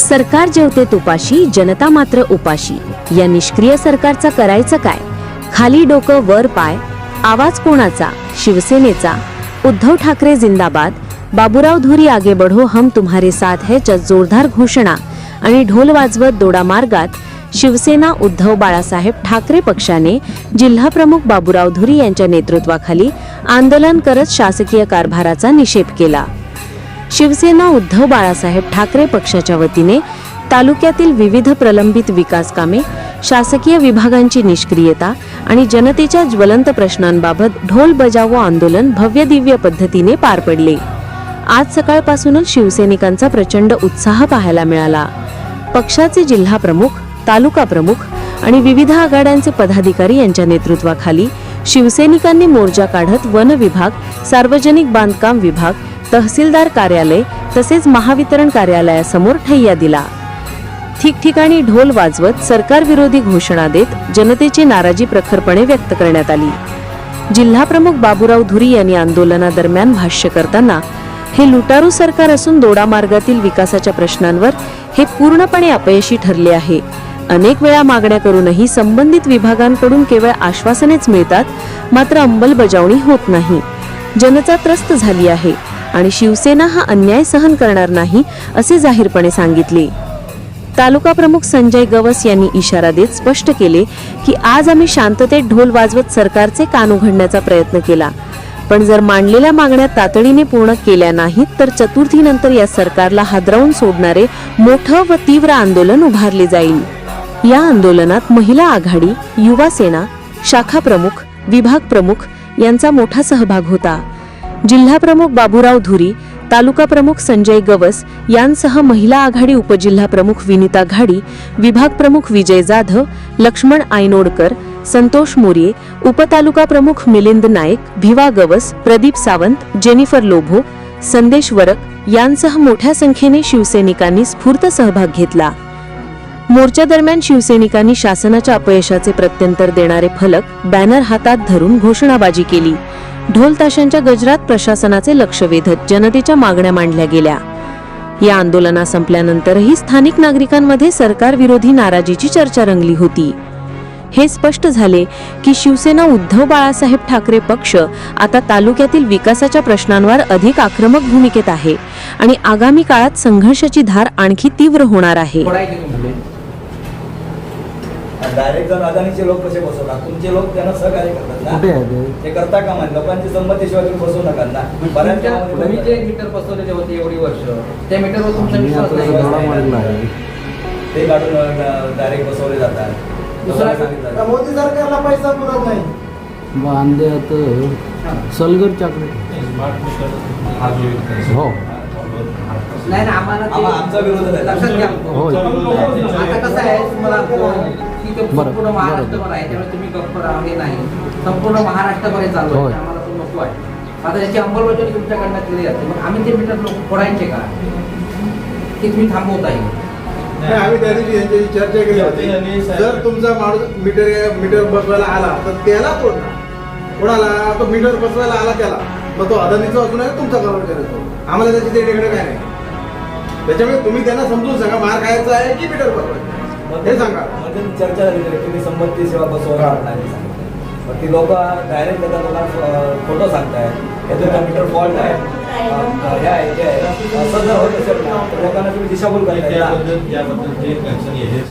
सरकार जेवते तुपाशी जनता मात्र उपाशी. या निष्क्रिय सरकारचा करायचं काय? खाली डोकं वर पाय. आवाज कोणाचा? शिवसेनेचा. उद्धव ठाकरे जिंदाबाद. बाबूराव धुरी आगे बढो हम तुम्हारे साथ है च्या जोरदार घोषणा. आणि ढोल वाजवत दोडा मार्गात शिवसेना उद्धव बाळासाहेब ठाकरे पक्षाने जिल्हाप्रमुख बाबूराव धुरी यांच्या नेतृत्वाखाली आंदोलन करत शासकीय कारभाराचा निषेध केला. शिवसेना उद्धव बाळासाहेब ठाकरे पक्षाच्या वतीने तालुक्यातील विविध प्रलंबित विकास कामे शासकीय विभागांची निष्क्रियता आणि जनतेच्या ज्वलंत प्रश्नांबाबत ढोल बजावो आंदोलन भव्य दिव्य पद्धतीने पार पडले. आज सकाळपासूनच शिवसैनिकांचा प्रचंड उत्साह पाहायला मिळाला. पक्षाचे जिल्हा प्रमुख तालुका प्रमुख आणि विविध आघाड्यांचे पदाधिकारी यांच्या नेतृत्वाखाली शिवसैनिकांनी मोर्चा काढत वन विभाग सार्वजनिक बांधकाम विभाग तहसीलदार कार्यालय तसेच महावितरण कार्यालयासमोर ठय्या दिला. ठिकठिकाणी ढोल वाजवत सरकारविरोधी घोषणा देत जनतेची नाराजी प्रखरपणे व्यक्त करण्यात आली. जिल्हाप्रमुख बाबूराव धुरी यांनी आंदोलनादरम्यान भाष्य करताना हे लुटारू सरकार असून दोडा मार्गातील विकासाच्या प्रश्नांवर हे पूर्णपणे अपयशी ठरले आहे. अनेक वेळा मागण्या करूनही संबंधित विभागांकडून केवळ आश्वासनेच मिळतात मात्र अंमलबजावणी होत नाही. जनता त्रस्त झाली आहे. आणि शिवसेना हा अन्याय सहन करणार नाही असे जाहीरपणे सांगितले. तालुका प्रमुख संजय गवस यांनी इशारा देत स्पष्ट केले की आज आम्ही शांततेत ढोल वाजवत सरकारचे कान उघडण्याचा प्रयत्न केला. पण जर मांडलेल्या मागण्या तातडीने पूर्ण केल्या नाहीत तर चतुर्थीनंतर या सरकारला हादरवून सोडणारे मोठं व तीव्र आंदोलन उभारले जाईल. या आंदोलनात महिला आघाडी युवा सेना शाखा प्रमुख विभाग प्रमुख यांचा मोठा सहभाग होता. जिल्हाप्रमुख बाबूराव धुरी तालुका प्रमुख संजय गवस यांसह महिला आघाडी उपजिल्हा प्रमुख विनिता घाडी विभाग प्रमुख विजय जाधव लक्ष्मण आयनोडकर संतोष मोरे उपतालुका प्रमुख मिलिंद नाईक भिवा गवस प्रदीप सावंत जेनिफर लोभो संदेश वरक यांसह मोठ्या संख्येने शिवसैनिकांनी स्फूर्त सहभाग घेतला. मोर्चा दरम्यान शिवसैनिकांनी शासनाच्या अपयशाचे प्रत्यंतर देणारे फलक बॅनर हातात धरून घोषणाबाजी केली. ढोल ताशांच्या गजरात प्रशासनाचे लक्ष वेधत जनतेच्या मागण्या मांडल्या गेल्या. या आंदोलना संपल्यानंतरही स्थानिक नागरिकांमध्ये सरकारविरोधी नाराजीची चर्चा रंगली होती. हे स्पष्ट झाले की शिवसेना उद्धव बाळासाहेब ठाकरे पक्ष आता तालुक्यातील विकासाच्या प्रश्नांवर अधिक आक्रमक भूमिकेत आहे आणि आगामी काळात संघर्षाची धार आणखी तीव्र होणार आहे. डायरेक्ट जर अदानीचे लोक कसे बसवतात? तुमचे लोक त्यांना सहकार्य करतात ना? ते? ते करता का म्हणजे लोकांची संमतीशिवाय तुम्ही बसवू नका ना. बऱ्याच तुम्ही जे. मीटर बसवलेले होते एवढी वर्ष. त्या मीटरवर तुमचा विश्वास नाही. ते काढून डायरेक्ट बसवले जातात. दुसरा- लोकांना सांगितलं. जातं. मोदी सरकारला पैसा पुरत नाही. बांध्यात सलगर हो. नाही ना आम्हाला ते- आम्हा- आमचा विरोध आहे. लक्षात घ्या. होय. आता कसं आहे तुम्हाला की ते बरं, संपूर्ण महाराष्ट्रभर आहे त्यामुळे तुम्ही गप्प राहा हे नाही. संपूर्ण महाराष्ट्रभर हे चालू आहे. आम्हाला तो नको आहे. आता याची अंमलबजावणी तुमच्याकडनं केली जाते. मग आम्ही ते मीटर लोक फोडायचे का? की तुम्ही थांबवता येईल नाही, आम्ही त्या दिवशी यांच्याशी चर्चा केली होती. जर तुमचा माणूस मीटर मीटर बसवायला आला तर त्याला तोडणार कोणाला? तो मीटर बसवायला आला त्याला. मग तो अदानीचा असून आहे तुमचा कर्मचारी असो आम्हाला त्याची तेकडे काय नाही. त्याच्यामुळे तुम्ही त्यांना समजून सांगा मार खायचा आहे की मीटर बसवायचं मग हे सांगा म्हणजे चर्चा झाली होती, तुम्ही संमती सेवा बसवणार हा. नाही. मग ती लोक डायरेक्ट त्या लोकांना खोटं सांगताय याचं कम्प्युटर फॉल्ट आहे हे आहे असं जर होत असेल लोकांना तुम्ही दिशाभूल करताय ना. याबद्दल याबद्दल जे आहेत